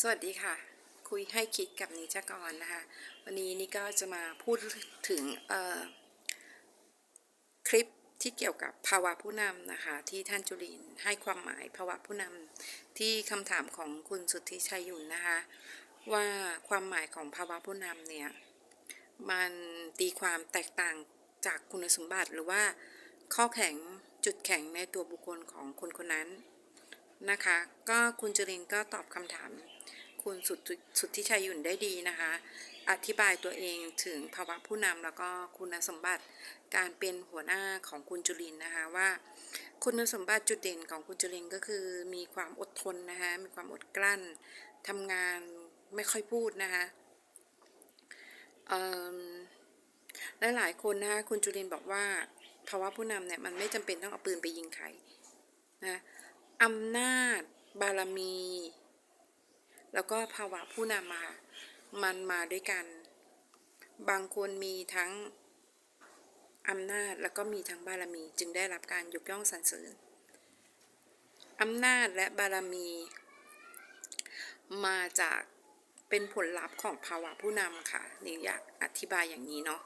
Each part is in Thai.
สวัสดีค่ะ คุยให้คิดกับนิจกรนะคะ วันนี้นี่ก็จะมาพูดถึงคลิปที่เกี่ยวกับภาวะผู้นำนะคะ ที่ท่านจุลินให้ความหมายภาวะผู้นำที่คำถามของคุณสุทธิชัยยุนนะคะ ว่าความหมายของภาวะผู้นำเนี่ย มันตีความแตกต่างจากคุณสมบัติหรือว่าข้อแข็งจุดแข็งในตัวบุคคลของคนคนนั้นนะคะ ก็คุณจรินก็ตอบคำถาม คุณสุดสุดที่ชัยหยุ่นได้ดีนะคะ อธิบายตัวเองถึงภาวะผู้นำแล้วก็คุณสมบัติการเป็นหัวหน้าของคุณจุลินนะคะว่า คุณสมบัติจุดเด่นของคุณจุลินก็คือมีความอดทนนะคะมีความอดกลั้นทำงานไม่ค่อยพูดนะคะเอิ่มและหลายคนนะคะคุณจุลินบอกว่าภาวะผู้นำเนี่ยมันไม่จำเป็นต้องเอาปืนไปยิงใครนะอำนาจบารมี แล้วก็ภาวะผู้นำมา มันมาด้วยกัน บางคนมีทั้งอำนาจแล้วก็มีทั้งบารมี จึงได้รับการยกย่องสรรเสริญอำนาจและบารมี มาจากเป็นผลลัพธ์ของภาวะผู้นำค่ะนี่อยากอธิบายอย่างนี้เนาะ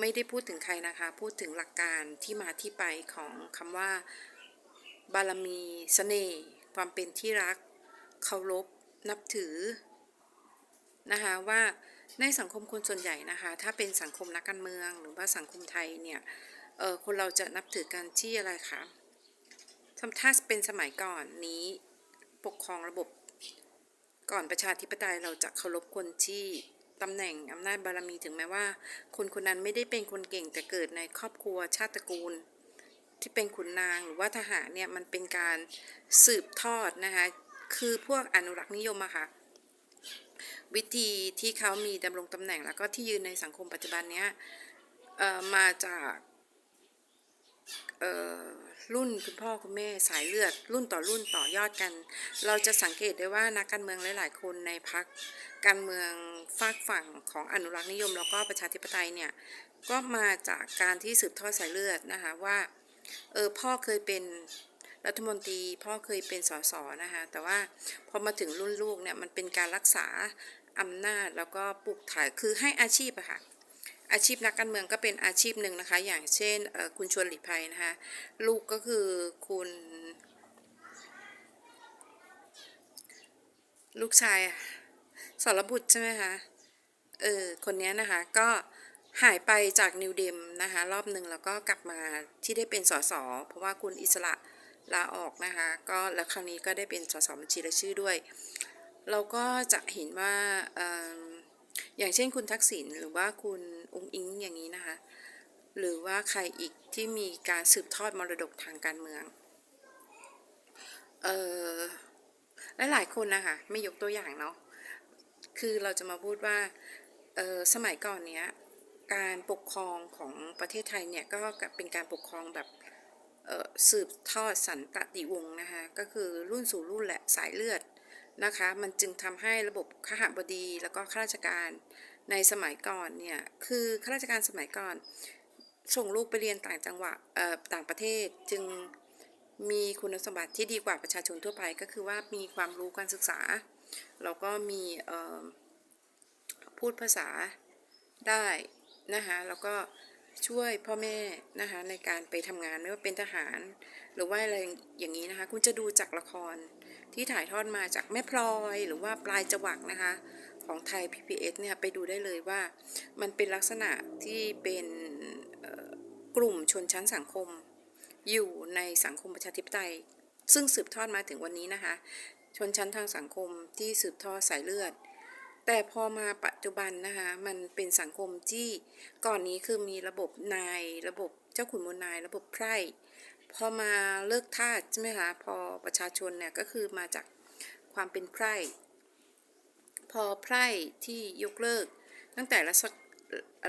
ไม่ได้พูดถึงใครนะคะ พูดถึงหลักการที่มาที่ไปของคำว่า บารมีเสน่ห์ความเป็นที่รักเคารพ นับถือนะคะว่าในสังคมคนส่วนใหญ่นะคะถ้าเป็นสังคมนักการเมืองหรือว่าสังคมไทยเนี่ยเออคนเราจะนับถือกันที่อะไรคะถ้าเป็นสมัยก่อนนี้ปกครองระบบก่อนประชาธิปไตยเราจะเคารพคนที่ตำแหน่งอำนาจบารมีถึงแม้ว่า คนคนนั้นไม่ได้เป็นคนเก่งแต่เกิดในครอบครัวชาติตระกูล ที่เป็นขุนนางหรือว่าทหารเนี่ยมันเป็นการสืบทอดนะคะ คือพวกอนุรักษ์นิยมอะค่ะ วิธีที่เขามีดำรงตำแหน่งแล้วก็ที่ยืนในสังคมปัจจุบันเนี้ยเอ่อมาจากเออรุ่นคุณพ่อคุณแม่สายเลือด รุ่นต่อรุ่นต่อยอดกัน เราจะสังเกตได้ว่านักการเมืองหลาย ๆ คนในพักการเมืองฝากฝั่งของอนุรักษ์นิยม แล้วก็ประชาธิปไตยเนี่ยก็มาจากการที่สืบทอดสายเลือดนะคะว่าเออพ่อเคยเป็น รัฐมนตรีพ่อเคยเป็นสสนะคะแต่ว่าพอมาถึงรุ่นลูกเนี่ยมันเป็นการรักษาอำนาจแล้วก็ปลูกถ่ายคือให้อาชีพอะค่ะอาชีพนักการเมืองก็เป็นอาชีพหนึ่งนะคะ อย่างเช่นคุณชวนหลีกภัยนะคะ ลูกก็คือคุณลูกชายอะสรบุตรใช่ไหมคะ เออ คนนี้นะคะก็หายไปจากนิวเดมนะคะ รอบหนึ่งแล้วก็กลับมาที่ได้เป็นสสเพราะว่าคุณอิสระ ลาออกนะคะ ก็แล้วคราวนี้ก็ได้เป็นสสบัญชีรายชื่อด้วย เราก็จะเห็นว่าออย่างเช่นคุณทักษิณหรือว่าคุณองค์อิงอย่างนี้นะคะ หรือว่าใครอีกที่มีการสืบทอดมรดกทางการเมืองเออและหลายคนนะคะไม่ยกตัวอย่างเนาะคือเราจะมาพูดว่าเออสมัยก่อนเนี้ยการปกครองของประเทศไทยเนี่ยก็เป็นการปกครองแบบ สืบทอดสันตติวงศ์นะคะก็คือรุ่นสู่รุ่นแหละสายเลือดนะคะ มันจึงทำให้ระบบข้าหบดีแล้วก็ข้าราชการในสมัยก่อนเนี่ยคือข้าราชการสมัยก่อน ส่งลูกไปเรียนต่างจังหวัดต่างประเทศจึงมีคุณสมบัติที่ดีกว่าประชาชนทั่วไปก็คือว่ามีความรู้การศึกษา แล้วก็มีพูดภาษาได้นะคะแล้วก็ ช่วยพ่อแม่นะคะในการไปทำงานไม่ว่าเป็นทหาร หรือว่าอะไรอย่างนี้นะคะ คุณจะดูจากละครที่ถ่ายทอดมาจากแม่พลอยหรือว่าปลายจวักนะคะของไทย PPS เนี่ยไปดูได้เลยว่ามันเป็นลักษณะที่เป็นกลุ่มชนชั้นสังคม อยู่ในสังคมประชาธิปไตย ซึ่งสืบทอดมาถึงวันนี้นะคะ ชนชั้นทางสังคมที่สืบทอดสายเลือด แต่พอมาปัจจุบันนะคะมันเป็นสังคมที่ก่อนนี้คือมีระบบนาย ระบบเจ้าขุนมูลนาย ระบบไพร่พอมาเลิกทาสใช่ไหมคะพอประชาชนเนี่ยก็คือมาจากความเป็นไพร่พอไพร่ที่ยกเลิก ตั้งแต่รัช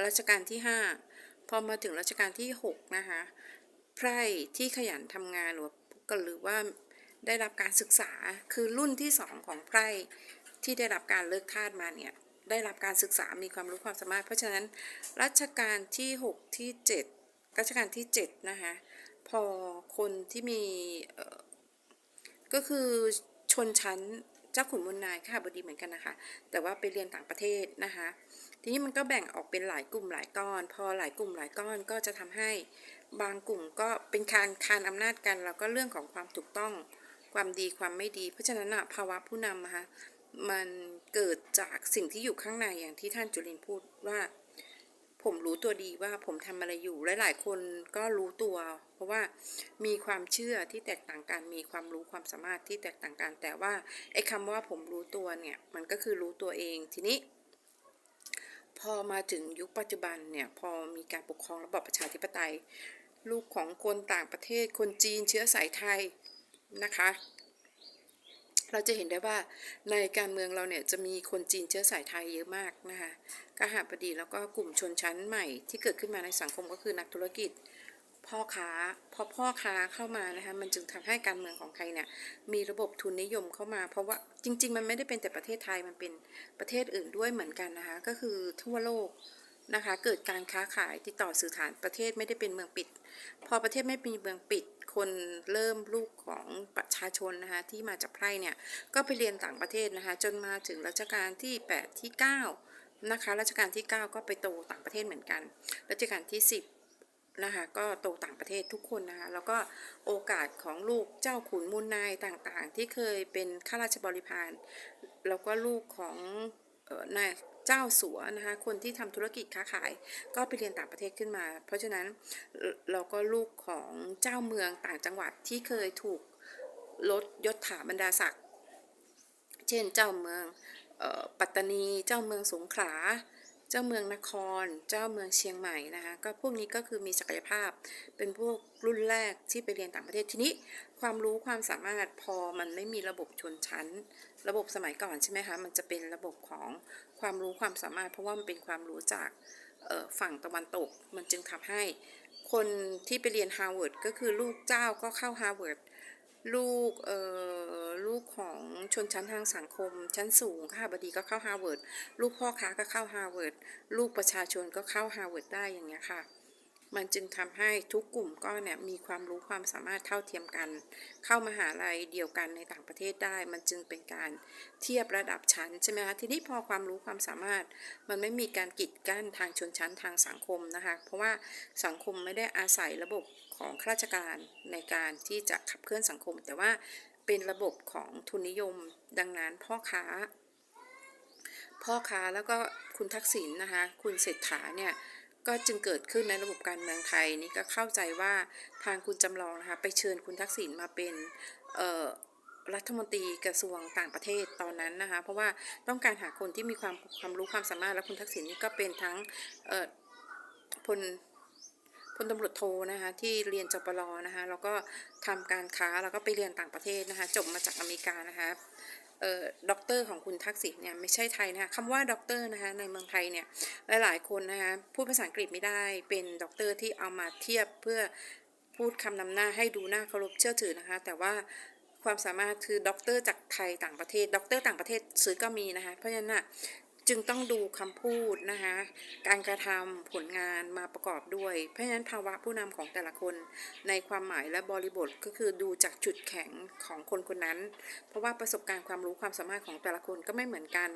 รัชกาลที่ 5 พอมาถึงรัชกาลที่ 6 นะคะไพร่ที่ขยันทำงานหรือก็หรือว่าได้รับการศึกษาคือรุ่นที่สองของไพร่ ที่ได้รับการเลิกทาสมาเนี่ยได้รับการศึกษามีความรู้ความสามารถ เพราะฉะนั้นรัชกาลที่ 6 ที่ 7 รัชกาลที่ 7 นะคะ พอคนที่มีก็คือชนชั้นเจ้าขุนมูลนายค่ะบดีเหมือนกันนะคะ แต่ว่าไปเรียนต่างประเทศนะคะ ทีนี้มันก็แบ่งออกเป็นหลายกลุ่มหลายก้อน พอหลายกลุ่มหลายก้อนก็จะทำให้บางกลุ่มก็เป็นการคานอำนาจกัน แล้วก็เรื่องของความถูกต้องความดีความไม่ดี เพราะฉะนั้นอะภาวะผู้นำนะคะ มันเกิดจากสิ่งที่อยู่ข้างในอย่างที่ท่านจุลินพูดว่า ผมรู้ตัวดีว่าผมทำอะไรอยู่หลายๆคนก็รู้ตัว เพราะว่ามีความเชื่อที่แตกต่างกันมีความรู้ความสามารถที่แตกต่างกัน แต่ว่าไอ้คำว่าผมรู้ตัวเนี่ยมันก็คือรู้ตัวเองทีนี้ พอมาถึงยุคปัจจุบันเนี่ยพอมีการปกครองระบอบประชาธิปไตย ลูกของคนต่างประเทศคนจีนเชื้อสายไทยนะคะ เราจะเห็นได้ว่าในการเมืองเราเนี่ยจะมีคนจีนเชื้อสายไทยเยอะมากนะคะกหาบดีแล้วก็กลุ่มชนชั้นใหม่ที่เกิดขึ้นมาในสังคมก็คือนักธุรกิจ พ่อค้าพอพ่อค้าเข้ามานะคะมันจึงทำให้การเมืองของไทยเนี่ยมีระบบทุนนิยมเข้ามา เพราะว่าจริง ๆ มันไม่ได้เป็นแต่ประเทศไทยมันเป็นประเทศอื่นด้วยเหมือนกันนะคะก็คือทั่วโลกนะคะเกิดการค้าขายติดต่อสื่อสารประเทศไม่ได้เป็นเมืองปิด พอประเทศไม่มีเมืองปิด คนเริ่มลูกของประชาชนนะคะที่มาจากไพร่เนี่ยก็ไปเรียนต่างประเทศนะคะจนมาถึงรัชกาลที่ 8 ที่ 9 นะคะรัชกาลที่ 9 ก็ไปโตต่างประเทศเหมือนกัน รัชกาลที่ 10นะคะก็โตต่างประเทศทุกคนนะคะแล้วก็โอกาสของลูกเจ้าขุนมูลนายต่างๆ ที่เคยเป็นข้าราชบริพารแล้วก็ลูกของ นายเจ้าสัวนะคะคนที่ทำธุรกิจค้าขาย ก็ไปเรียนต่างประเทศขึ้นมา เพราะฉะนั้นเราก็ลูกของเจ้าเมืองต่างจังหวัดที่เคยถูกลดยศถาบรรดาศักดิ์เช่นเจ้าเมืองออปัตตานี เจ้าเมืองสงขลา เจ้าเมืองนคร เจ้าเมืองเชียงใหม่นะคะ ก็พวกนี้ก็คือมีศักยภาพ เป็นพวกรุ่นแรกที่ไปเรียนต่างประเทศทีนี้ ความรู้ความสามารถพอมันไม่มีระบบชนชั้น ระบบสมัยก่อนใช่ไหมคะ มันจะเป็นระบบของความรู้ความสามารถ เพราะว่ามันเป็นความรู้จากฝั่งตะวันตก มันจึงทำให้คนที่ไปเรียนฮาร์วาร์ดก็คือลูกเจ้าก็เข้าฮาร์วาร์ด ลูกเอ่อลูกของชนชั้นทางสังคม ชั้นสูงค่ะบดีก็เข้าฮาร์วาร์ดลูกพ่อค้าก็เข้าฮาร์วาร์ดลูกประชาชนก็เข้าฮาร์วาร์ดได้อย่างเงี้ยค่ะ มันจึงทำให้ทุกกลุ่มก็เนี่ยมีความรู้ความสามารถเท่าเทียมกัน เข้ามหาลัยเดียวกันในต่างประเทศได้ มันจึงเป็นการเทียบระดับชั้นใช่ไหมคะทีนี้พอความรู้ความสามารถ มันไม่มีการกีดกั้นทางชนชั้นทางสังคมนะคะ เพราะว่าสังคมไม่ได้อาศัยระบบ ของข้าราชการในการที่จะขับเคลื่อนสังคม แต่ว่าเป็นระบบของทุนนิยม ดังนั้นพ่อค้า พ่อค้าแล้วก็คุณทักษิณนะคะคุณเศรษฐาเนี่ยก็จึงเกิดขึ้นในระบบการเมืองไทยนี่ก็เข้าใจว่าทางคุณจำลองนะคะไปเชิญคุณทักษิณมาเป็นรัฐมนตรีกระทรวงต่างประเทศตอนนั้นนะคะเพราะว่าต้องการหาคนที่มีความความรู้ความสามารถและคุณทักษิณนี่ก็เป็นทั้งพล พลตำรวจโทนะคะที่เรียนจปรนะคะแล้วก็ทำการค้าแล้วก็ไปเรียนต่างประเทศนะคะจบมาจากอเมริกานะคะเอ่อด็อกเตอร์ของคุณทักษิณเนี่ยไม่ใช่ไทยนะคะคำว่าด็อกเตอร์นะคะในเมืองไทยเนี่ยหลายๆคนนะคะพูดภาษาอังกฤษไม่ได้เป็นด็อกเตอร์ที่เอามาเทียบเพื่อพูดคำนำหน้าให้ดูน่าเคารพเชื่อถือนะคะ แต่ว่าความสามารถคือด็อกเตอร์จากไทยต่างประเทศด็อกเตอร์ต่างประเทศซื้อก็มีนะคะ เพราะฉะนั้นนะ จึงต้องดูคำพูดนะคะการกระทำผลงานมาประกอบด้วย เพราะฉะนั้นภาวะผู้นำของแต่ละคนในความหมายและบริบทก็คือดูจากจุดแข็งของคนคนนั้น เพราะว่าประสบการณ์ความรู้ความสามารถของแต่ละคนก็ไม่เหมือนกัน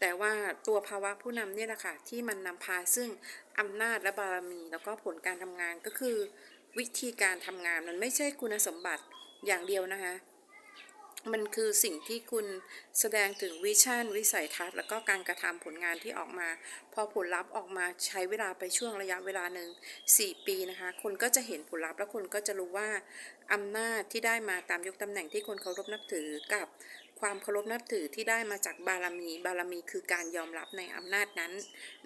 แต่ว่าตัวภาวะผู้นำเนี่ยแหละค่ะที่มันนำพาซึ่งอำนาจและบารมี แล้วก็ผลการทำงานก็คือ วิธีการทำงานมันไม่ใช่คุณสมบัติอย่างเดียวนะคะ มันคือสิ่งที่คุณแสดงถึงวิชั่น วิสัยทัศน์ แล้วก็การกระทำผลงานที่ออกมา พอผลลัพธ์ออกมาใช้เวลาไปช่วงระยะเวลาหนึ่ง4 ปีนะคะคนก็จะเห็นผลลัพธ์แล้วคนก็จะรู้ว่าอำนาจที่ได้มาตามยกตำแหน่งที่คนเคารพนับถือกับ ความเคารพนับถือที่ได้มาจากบารมี บารมีคือการยอมรับในอำนาจนั้น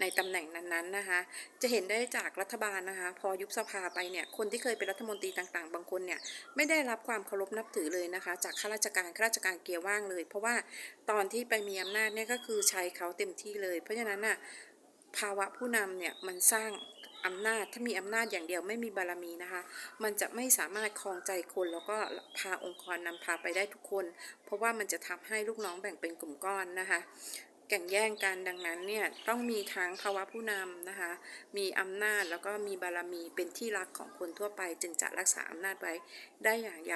ในตำแหน่งนั้นๆนะคะ จะเห็นได้จากรัฐบาลนะคะ พอยุบสภาไปเนี่ย คนที่เคยเป็นรัฐมนตรีต่างๆ บางคนเนี่ย ไม่ได้รับความเคารพนับถือเลยนะคะ จากข้าราชการข้าราชการเกียร์ว่างเลย เพราะว่าตอนที่ไปมีอำนาจเนี่ยก็คือใช้เขาเต็มที่เลย เพราะฉะนั้นน่ะภาวะผู้นำเนี่ยมันสร้าง อำนาจถ้ามีอำนาจอย่างเดียวไม่มีบารมีนะคะ มันจะไม่สามารถครองใจคนแล้วก็พาองค์กรนำพาไปได้ทุกคน เพราะว่ามันจะทำให้ลูกน้องแบ่งเป็นกลุ่มก้อนนะคะแข่งแย่งกันดังนั้นเนี่ยต้องมีทั้งภาวะผู้นำนะคะ มีอำนาจแล้วก็มีบารมีเป็นที่รักของคนทั่วไป จึงจะรักษาอำนาจไว้ได้อย่างยาว